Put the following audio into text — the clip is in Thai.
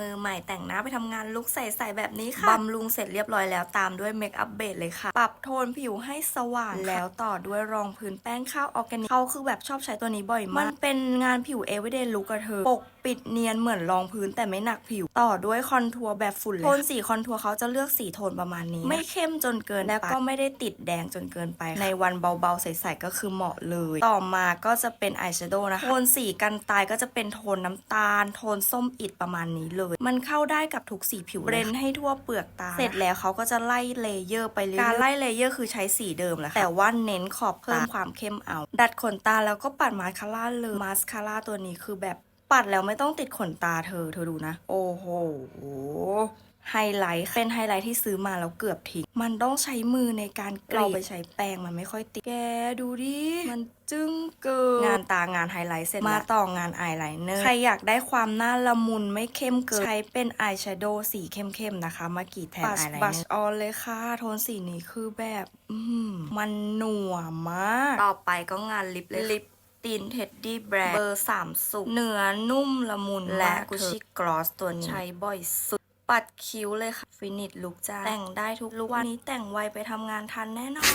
มือใหม่แต่งหน้าไปทำงานลุคใสๆแบบนี้ค่ะบำรุงเสร็จเรียบร้อยแล้วตามด้วยเมคอัพเบสเลยค่ะ ปรับโทนผิวให้สว่างแล้วต่อด้วยรองพื้นแป้งข้าวออร์แกนิกเขาคือแบบชอบใช้ตัวนี้บ่อยมาก มันเป็นงานผิวเอเวอเดนลุกอะเธอปกปิดเนียนเหมือนรองพื้นแต่ไม่หนักผิว ต่อด้วยคอนทัวร์แบบฝุ่นเลยโทนสีคอนทัวร์เขาจะเลือกสีโทนประมาณนี้ ไม่เข้มจนเกินแล้วก็ไม่ได้ติดแดงจนเกินไป ในวันเบาๆใสๆก็คือเหมาะเลย ต่อมาก็จะเป็นอายแชโดว์นะคะโทนสีกันตายก็จะเป็นโทนน้ำตาล โทนส้มอิดประมาณนี้เลยมันเข้าได้กับทุกสีผิวเบรนให้ทั่วเปลือกตา เสร็จแล้วเขาก็จะไล่เลเยอร์ไปเรื่อยๆการไล่เลเยอร์คือใช้สีเดิมแหละค่ะแต่ว่าเน้นขอบเพิ่มความเข้มเอา ดัดขนตาแล้วก็ปัดมาสคาร่าเลยมาสคาร่าตัวนี้คือแบบปัดแล้วไม่ต้องติดขนตาเธอ เธอดูนะ โอ้โห ไฮไลท์เป็นไฮไลท์ที่ซื้อมาแล้วเกือบทิ้งมันต้องใช้มือในการกรีดเราไปใช้แป้งมันไม่ค่อยติด แกดูดิ มันจึ้งเกิน งานตางานไฮไลท์เสร็จมาต่องานอายไลเนอร์ ใครอยากได้ความหน้าละมุนไม่เข้มเกิน ใช้เป็นอายแชโดว์สีเข้มๆนะคะ มากรีดแทนอายไลเนอร์บัชออนเลยค่ะ โทนสีนี้คือแบบอืมมันหนัวมาก ต่อไปก็งานลิปเลยลิปตินเท็ดดี้แบรนด์เบอร์สามสุกเนื้อนุ่มละมุนและกุชิกรอสตัวนี้ใช้บ่อยสุด ปัดคิ้วเลยค่ะ ฟินิชลุกจ้าแต่งได้ทุกลุกวันนี้แต่งไวไปทำงานทันแน่นอน